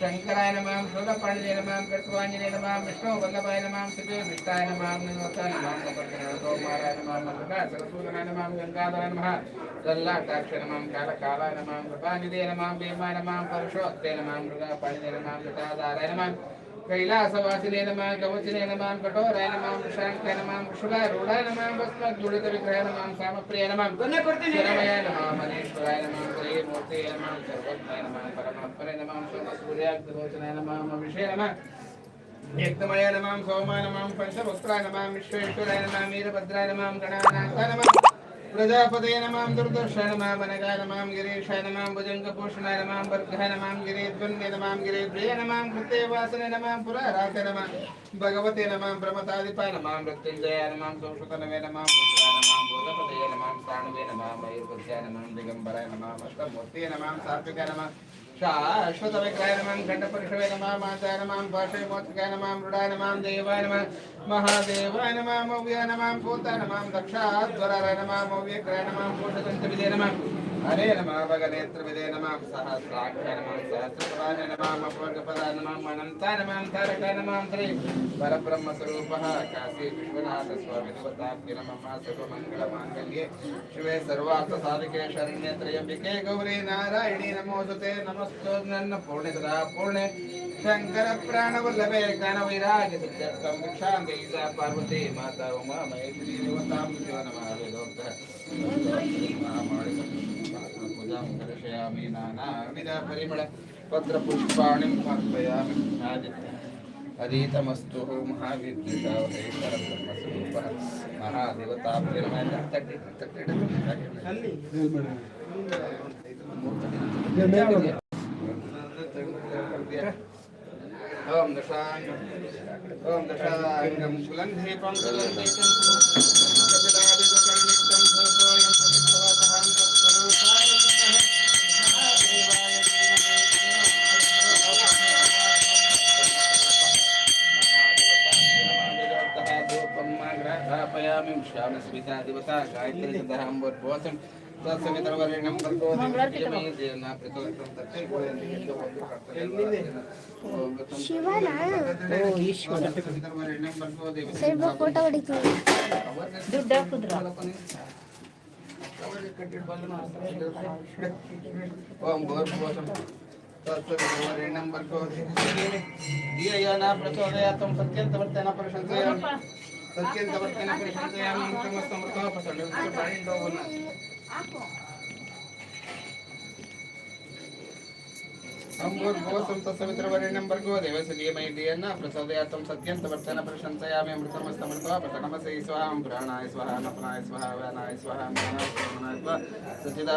శంకరాయ నమాం సూర్యపాండజయ నమాం కృష్ణవాంజనేయ నమాం విష్ణు వల్లభాయ నమాం శ్రీ విష్టాయ నమాం నిమోతాయ నమాం సోమారాయ నమాం సరసూదనాయ నమాం గంగాధర నమ జల్లాటాక్ష నమాం కాలకాలాయ నమాం కృపాంజనేయ నమాం భీమాయ నమాం పరుషోత్తే నమాం మృగా పాండజయ నమాం కృతాధారాయ నమాం కైలాసవాసిన నమాం కవచినే మాం కఠోరాయ మాం విశాంకాయ మాం కుషులాయ రూఢాయ నమాం భస్మక్ జుడిత విగ్రహాయ నమాం సామప్రియ మాం శరమయ మాం మనేశ్వరాయ మాం శ్రీ మాం నమాం మాం నమాం మాం నమాం సూర్యాగ్నిలోచనాయ నమాం అభిషే నమాం యజ్ఞమయ నమాం సోమాయ నమాం పంచభక్తాయ నమాం విశ్వేశ్వరాయ నమాం వీరభద్రాయ నమాం గణానాథ నమాం प्रजापते नमां दुर्दर्शाय नमां अनगाय नमां गिरीशाय नमां भुजङ्गभूषणाय नमां वर्गाय नमां गिरेद्वन्द्वे नमां गिरेद्रिय नमां कृते वासने नमां पुरारात नमां भगवते नमां प्रमतादिपाय नमां मृत्युञ्जयाय नमां संस्कृतनवे नमां नमां बोधपतये नमां प्राणवे नमां मयूरपत्याय नमां दिगम्बराय नमां अष्टमूर्ते नमां सात्विकाय नमां శాశ్వతవిగ్రహ నమం ఖండపురుషవే నమా మాతా నమాం భాషయమోత్రికాయ నమాం మృడాయ నమాం దేవాయ నమ మహాదేవాయ నమాం మౌవ్యాయ నమాం పూతాయ నమాం దక్షాధ్వరాయ నమాం మౌవ్యగ్రహాయ నమాం పూర్ణదంతవిదే నమాం హరే నమ భగనేత్ర విదే నమ సహస్రాక్ష నమ సహస్రపదాయ నమ పూర్ణపదాయ నమ అనంతాయ నమ తారకాయ నమ శ్రీ పరబ్రహ్మ స్వరూప కాశీ విశ్వనాథ స్వామి దేవతాభ్య నమ సర్వమంగళ మాంగళ్యే శివే సర్వార్థ సాధకే శరణ్య త్రయంబికే గౌరీ నారాయణి నమోదుతే నమస్తో నన్న పూర్ణితరా పూర్ణే శంకర ప్రాణవల్లభే గణవిరాజ సిద్ధార్థం భిక్షాం పార్వతే మాతా ఉమా మహేశ్వరీ దేవతాం శివ నమ दर्शयामि नानाविधपरिमळ पत्रपुष्पाणिं समर्पयामि अधीतमस्तु महाविद्युता परब्रह्मस्वरूपः महादेवताभिर्मया ॐ दशाङ्गम् ॐ दशाङ्गं कुलन्धीपं कुलन्धीपं कपिलादिपम् स्थापयामि श्यामस्मितादिवसा गायत्रीचन्द्राम्बोर्भोसं तत्सवितरवर्यणं ಓಂ ಭೋರ್ಭೋಸಂ तत्सवितरवर्यणं भर्गो देवयाना प्रचोदयात् सत्यन्तवर्तेन प्रशंसयामि సత్యంత వర్తన పరిశుద్ధయామంతమ సమర్థోపసండు పన్నెండో ఉన్న సంభూర్భో సంత సవిత్రవరేణ్యం భర్గో దేవసులీయమైదేయన్న ప్రసాదయాత్వం సత్యంత వర్తన ప్రశంసయామి అమృతమస్తమృతోపటమసై స్వాహం ప్రాణాయ స్వహ నపనాయ స్వహ వ్యానాయ స్వహ సచిదా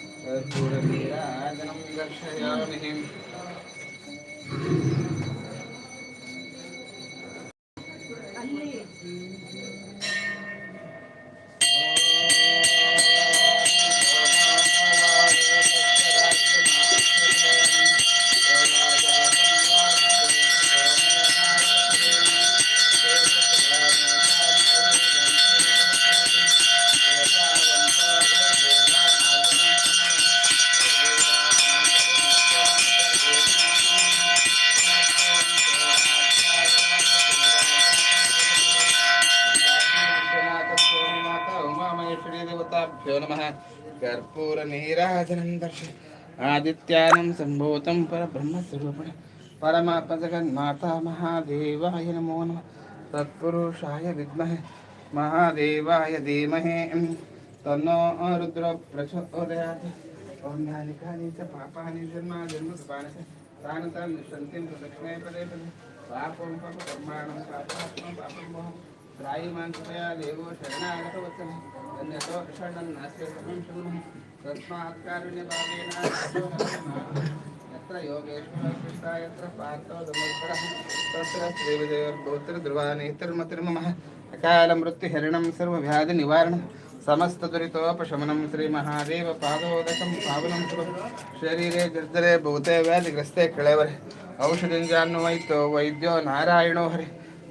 कर्पूरवीराजनं दर्शयामि। गुरुभ्यो नमः। कर्पूरनीराजनं दर्श आदित्यानं सम्भूतं परब्रह्मस्वरूपिणं। परमापजगन्माता महादेवाय नमो नमः। तत्पुरुषाय विद्महे महादेवाय धीमहे। तन्नो रुद्र प्रचोदयात् ॐ च पापानि जन्मा जन्मसुपानि च। प्रदक्षिणे पदे पदे पापं पापकर्माणं पापात्मं पापं मोहम्। त्रायी माँ कृपया देवो शरणागतवत्सलः तन्यतो शरणन्नास्य सर्वं शमनः तस्मात्कारुण्यभावेन यत्र दुर्दरे भूते व्याधिग्रस्ते कळेवरे औषधिञ्जान्वयितो वैद्यो नारायणो हरिः।